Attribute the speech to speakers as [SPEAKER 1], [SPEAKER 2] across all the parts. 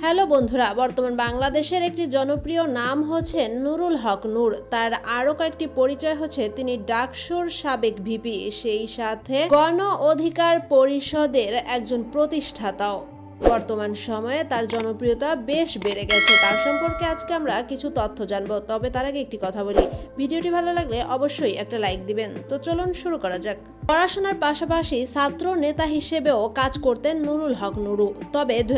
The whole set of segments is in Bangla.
[SPEAKER 1] হ্যালো বন্ধুরা, বর্তমান বাংলাদেশের একটি জনপ্রিয় নাম হচ্ছে নুরুল হক নূর। তার আরও কয়েকটি পরিচয় হচ্ছে। তিনি ডাকসুর সাবেক ভিপি, সেই সাথে গণ অধিকার পরিষদের একজন প্রতিষ্ঠাতাও। বর্তমান সময়ে তার জনপ্রিয়তা বেশ বেড়ে গেছে। তার সম্পর্কে আজকে আমরা কিছু তথ্য জানব। তবে তার আগে একটি কথা বলি। ভিডিওটি ভালো লাগলে অবশ্যই একটা লাইক দিবেন। তো চলুন শুরু করা যাক। পড়াশোনার পাশাপাশি ছাত্র নেতা হিসেবেও কাজ করতেন নুরুল হক নুরু। তবে দু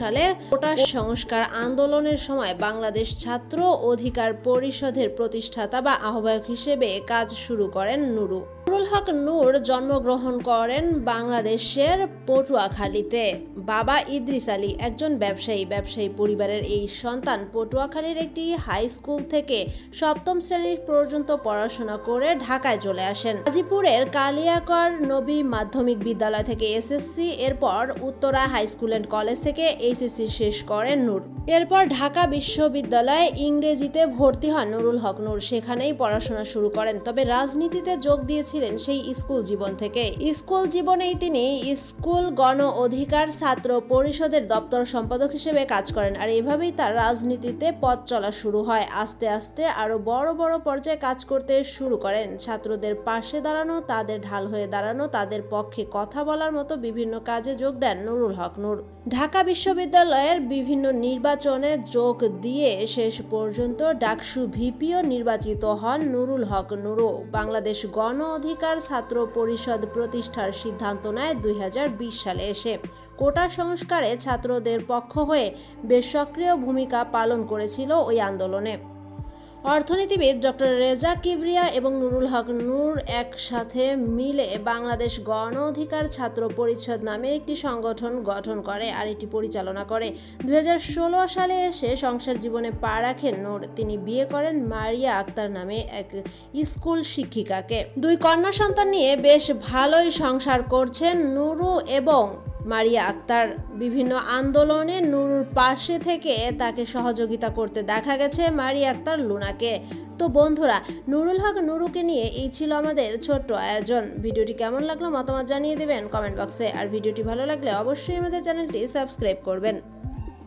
[SPEAKER 1] সালে কোটা সংস্কার আন্দোলনের সময় বাংলাদেশ ছাত্র অধিকার পরিষদের প্রতিষ্ঠাতা বা আহ্বায়ক হিসেবে কাজ শুরু করেন নুরু। নুরুল হক নূর জন্মগ্রহণ করেন বাংলাদেশের পটুয়াখালীতে। বাবা ইদ্রিস আলী একজন ব্যবসায়ী। ব্যবসায়ী পরিবারের এই সন্তান পটুয়াখালীর একটি হাই স্কুল থেকে সপ্তম শ্রেণি পর্যন্ত পড়াশোনা করে ঢাকায় চলে আসেন। গাজীপুরের কালিয়াকর নবী মাধ্যমিক বিদ্যালয় থেকে এসএসসি, এরপর Uttara high school and college থেকে এইচএসসি শেষ করেন নূর। এরপর ঢাকা বিশ্ববিদ্যালয়ে ইংরেজিতে ভর্তি হন নুরুল হক নূর। সেখানেই পড়াশোনা শুরু করেন, তবে রাজনীতিতে যোগ দিয়েছিলেন সেই স্কুল জীবন থেকে। স্কুল জীবনেই তিনি স্কুল গণ অধিকার ছাত্র পরিষদের দপ্তর সম্পাদক হিসেবে কাজ করেন, আর এভাবেই তার রাজনীতিতে পথ চলা শুরু হয়। আস্তে আস্তে আরও বড় বড় পর্যায়ে কাজ করতে শুরু করেন। ছাত্রদের পাশে দাঁড়ানো, তাদের ঢাল হয়ে দাঁড়ানো, তাদের পক্ষে কথা বলার মতো বিভিন্ন কাজে যোগ দেন নুরুল হক। নূর ঢাকা বিশ্ববিদ্যালয়ের বিভিন্ন নির্বাচনে যোগ দিয়ে শেষ পর্যন্ত ডাকসু ভিপিও নির্বাচিত হন নুরুল হক। নুরু বাংলাদেশ গণ অধিকার ছাত্র পরিষদ প্রতিষ্ঠার সিদ্ধান্ত নেয় দুই হাজার বিশ সালে এসে। কোটা সংস্কারে ছাত্রদের পক্ষ হয়ে বেশ সক্রিয় ভূমিকা পালন করেছিল ওই আন্দোলনে। অর্থনীতিবিদ ডক্টর রেজা কিবরিয়া এবং নুরুল হক নূর একসাথে মিলে বাংলাদেশ গণ অধিকার ছাত্র পরিষদ নামের একটি সংগঠন গঠন করে আর এটি পরিচালনা করে। দুই হাজার ষোলো সালে এসে সংসার জীবনে পা রাখেন নূর। তিনি বিয়ে করেন মারিয়া আক্তার নামে এক স্কুল শিক্ষিকাকে। দুই কন্যা সন্তান নিয়ে বেশ ভালোই সংসার করছেন নুরু এবং মারিয়া আক্তার বিভিন্ন আন্দোলনে নুরুর পাশে থেকে তাকে সহযোগিতা করতে দেখা গেছে মারিয়া আক্তার লুনাকে। তো বন্ধুরা, নুরুল হক নুরুকে নিয়ে এই ছিল আমাদের ছোট্ট আয়োজন। ভিডিওটি কেমন লাগল মতামত জানিয়ে দেবেন কমেন্ট বক্সে। আর ভিডিওটি ভালো লাগলে অবশ্যই আমাদের চ্যানেলটি সাবস্ক্রাইব করবেন।